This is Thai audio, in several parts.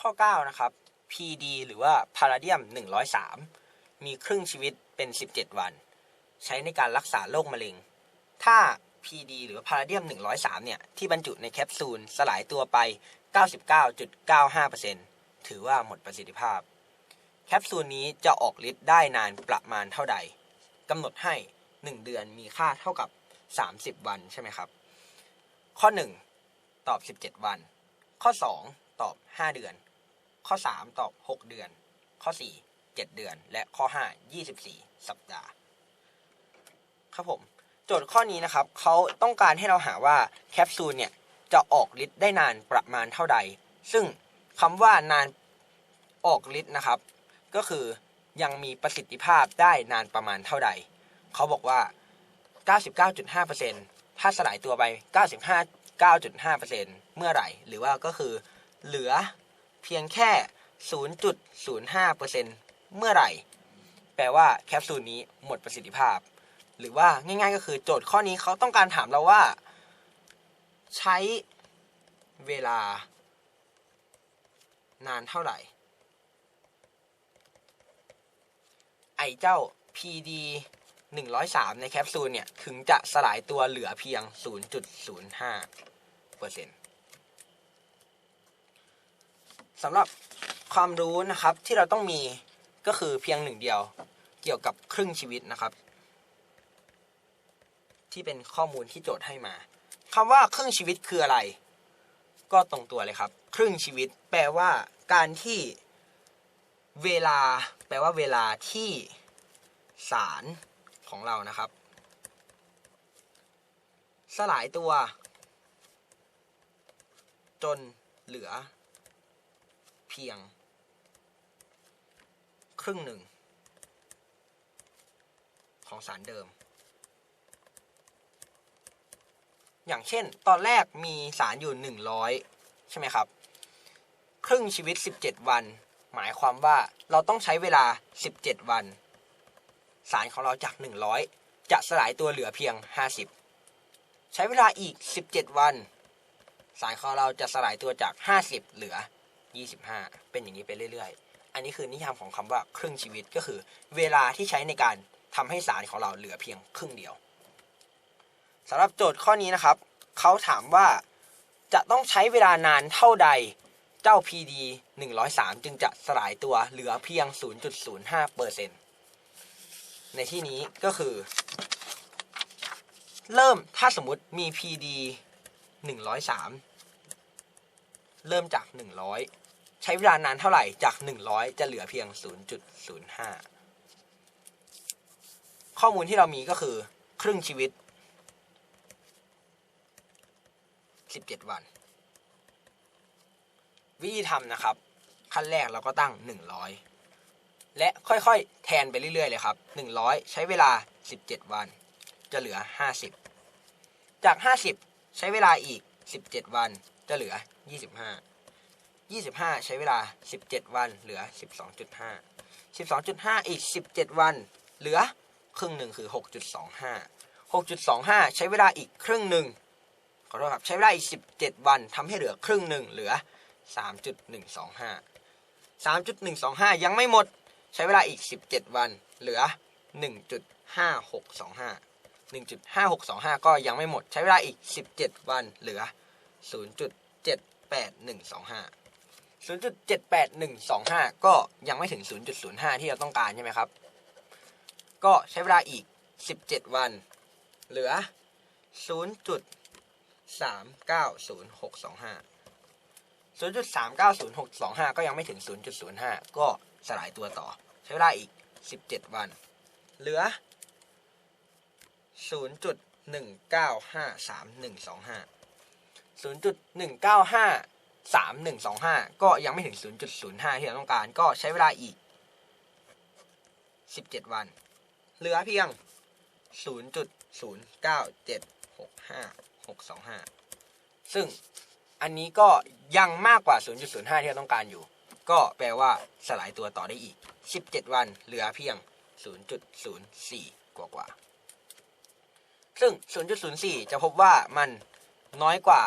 ข้อ 9 นะครับ PD หรือว่าพาราเดียม 103 มีครึ่งชีวิตเป็น 17 วัน ใช้ในการรักษาโรคมะเร็ง ถ้า PD หรือว่าพาราเดียม 103 เนี่ย ที่บรรจุในแคปซูลสลายตัวไป 99.95%ถือว่าหมดประสิทธิภาพ แคปซูลนี้จะออกฤทธิ์ได้นานประมาณเท่าใดกำหนดให้ 1 เดือนมีค่าเท่ากับ 30 วันใช่ไหมครับ ข้อ 1 ตอบ 17 วัน ข้อ 2 ตอบ 5 เดือน ข้อ 3 ตอบ 6 เดือน ข้อ 4 7 เดือน และข้อ 5 24 สัปดาห์ ครับผม โจทย์ข้อนี้นะครับเขาต้องการให้เราหาว่าแคปซูลเนี่ยจะออกฤทธิ์ได้นานประมาณเท่าใด ซึ่งคำว่านานออกฤทธิ์นะครับ ก็คือยังมีประสิทธิภาพได้นานประมาณเท่าใด เขาบอกว่า 99.5%ถ้าสลายตัวไป 95.9.5%เมื่อไหร่ หรือว่าก็คือเหลือ เพียงแค่ 0.05%เมื่อไหร่ แปลว่าแคปซูลนี้หมดประสิทธิภาพ หรือว่าง่ายๆก็คือโจทย์ข้อนี้เขาต้องการถามเราว่า ใช้เวลานานเท่าไหร่ ไอเจ้า PD 103 ในแคปซูลเนี่ย ถึงจะสลายตัวเหลือเพียง 0.05เปอร์เซ็นต์ สำหรับความรู้นะครับที่เราต้องมีก็คือเพียงหนึ่งเดียว เกี่ยวกับครึ่งชีวิตนะครับ ที่เป็นข้อมูลที่โจทย์ให้มาคำว่าครึ่งชีวิตคืออะไร ก็ตรงตัวเลยครับ ครึ่งชีวิต แปลว่า การที่เวลา แปลว่าเวลาที่สารของเรานะครับ สลายตัว จนเหลือ เพียง ครึ่งหนึ่ง ของสารเดิม อย่างเช่น ตอนแรกมีสารอยู่ 100 ใช่ไหมครับ ครึ่งชีวิต 17 วัน หมายความว่าเราต้องใช้เวลา 17 วัน สารของเราจาก 100 จะสลายตัวเหลือเพียง 50 ใช้เวลาอีก 17 วันสารของเราจะสลายตัวจาก 50 เหลือ 25 เป็นอย่างนี้ไปเรื่อยๆ อันนี้คือนิยามของคำว่าครึ่งชีวิตก็คือ เวลาที่ใช้ในการทำให้สารของเราเหลือเพียงครึ่งเดียวสำหรับโจทย์ข้อนี้นะครับ เขาถามว่าจะต้องใช้เวลานานเท่าใดเจ้า PD 103 จึงจะสลายตัวเหลือเพียง 0.05%ในที่นี้ก็คือ เริ่มถ้าสมมติมี PD 103 เริ่มจาก 100 ใช้เวลานานเท่าไหร่จาก 100 จะเหลือเพียง 0.05 ข้อมูลที่เรามีก็คือ ครึ่งชีวิต 17 วัน วิธีทำนะครับ ขั้นแรกเราก็ตั้ง 100 และค่อยๆ แทนไปเรื่อยๆเลยครับ 100 ใช้เวลา 17 วัน จะเหลือ 50 จาก 50 ใช้เวลาอีก 17 วัน จะเหลือ 25 25 ใช้เวลา 17 วันเหลือ 12.5 12.5 อีก 17 วัน เหลือครึ่งหนึ่งคือ 6.25 6.25 ใช้เวลาอีกครึ่งหนึ่งขอโทษครับใช้เวลาอีก 17 วันทำให้เหลือครึ่งหนึ่งเหลือ 3.125 3.125 ยังไม่หมด ใช้เวลาอีก 17 วัน เหลือ 1.5625 1.5625 ก็ยังไม่หมด ใช้เวลาอีก 17 วัน เหลือ 0.78125 0.78125 ก็ยังไม่ถึง 0.05 ที่เราต้องการใช่ไหมครับ ก็ใช้เวลาอีก 17 วัน เหลือ 0.390625 0.390625 ก็ยังไม่ถึง 0.05 ก็สลายตัวต่อ ใช้เวลาอีก 17 วัน เหลือ 0.195315 0.195 3125 ก็ยังไม่ถึง 0.05 ที่เราต้องการ ก็ใช้เวลาอีก 17 วัน เหลือเพียง 0.09765625 ซึ่งอันนี้ก็ยังมากกว่า 0.05 ที่เราต้องการอยู่ ก็แปลว่าสลายตัวต่อได้อีก 17 วัน เหลือเพียง 0.04 กว่ากว่า ซึ่ง 0.04 จะพบว่ามันน้อยกว่า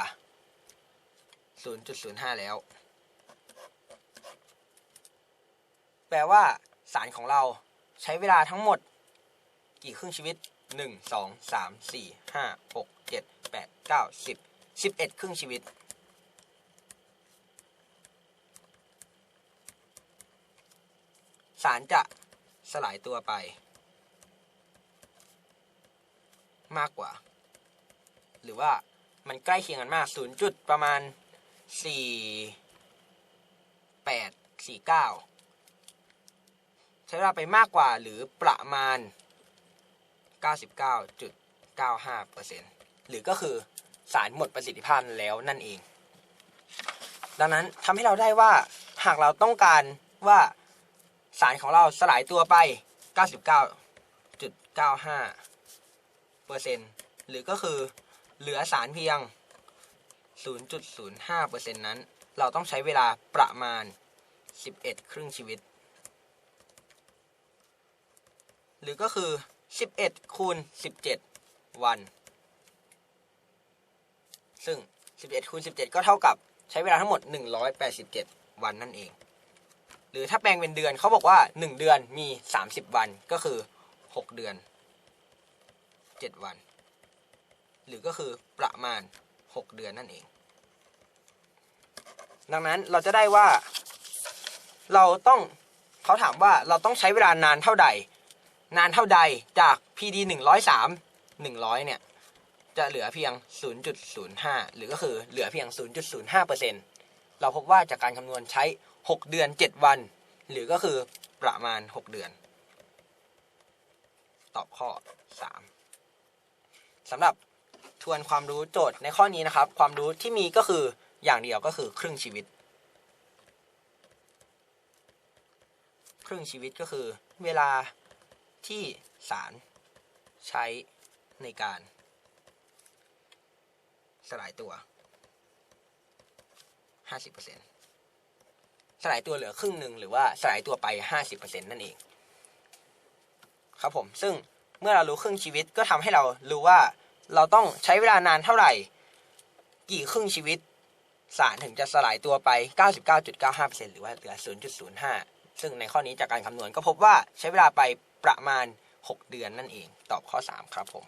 0.05 แล้ว แปลว่าสารของเราใช้เวลาทั้งหมด กี่ครึ่งชีวิต 1 2 3 4 5 6 7 8 9 10 11 ครึ่งชีวิต สารจะสลายตัวไป มากกว่า หรือว่ามันใกล้เคียงกันมาก 0 จุดประมาณ 4 8 4 9ใช้เวลาไปมากกว่าหรือประมาณ 99.95%หรือก็คือสารหมดประสิทธิภาพแล้วนั่นเอง ดังนั้นทำให้เราได้ว่าหากเราต้องการว่าสารของเราสลายตัวไป 99.95%หรือก็คือเหลือสารเพียง 0.05%นั้น เราต้องใช้เวลาประมาณ 11 ครึ่งชีวิต หรือก็คือ 11 คูณ 17 วัน ซึ่ง 11 คูณ 17 ก็เท่ากับใช้เวลาทั้งหมด 187 วันนั่นเอง หรือถ้าแปลงเป็นเดือนเขาบอกว่า 1 เดือนมี 30 วันก็คือ 6 เดือน 7 วัน หรือก็คือประมาณ 6 เดือนนั่นเอง ดังนั้นเราจะได้ว่า เราต้องเขาถามว่าเราต้องใช้เวลานานเท่าใด นานเท่าใดจาก PD 103 100 เนี่ย จะเหลือเพียง 0.05 หรือก็คือเหลือเพียง 0.05%เราพบว่าจากการคำนวณใช้ 6 เดือน 7 วัน หรือก็คือประมาณ 6 เดือน ตอบข้อ 3สำหรับทวนความรู้โจทย์ในข้อนี้นะครับ ความรู้ที่มีก็คือ อย่างเดียวก็คือครึ่งชีวิต ครึ่งชีวิตก็คือเวลาที่สารใช้ในการ สลายตัว 50%สลายตัวเหลือครึ่งหนึ่งหรือว่าสลายตัวไป 50%นั่นเอง ครับผม ซึ่งเมื่อเรารู้ครึ่งชีวิตก็ทำให้เรารู้ว่าเราต้องใช้เวลานานเท่าไหร่ กี่ครึ่งชีวิต สารถึงจะสลายตัวไป 99.95%หรือว่าเหลือ 0.05 ซึ่งในข้อนี้จากการคำนวณก็พบว่าใช้เวลาไปประมาณ 6 เดือนนั่นเอง ตอบข้อ 3 ครับผม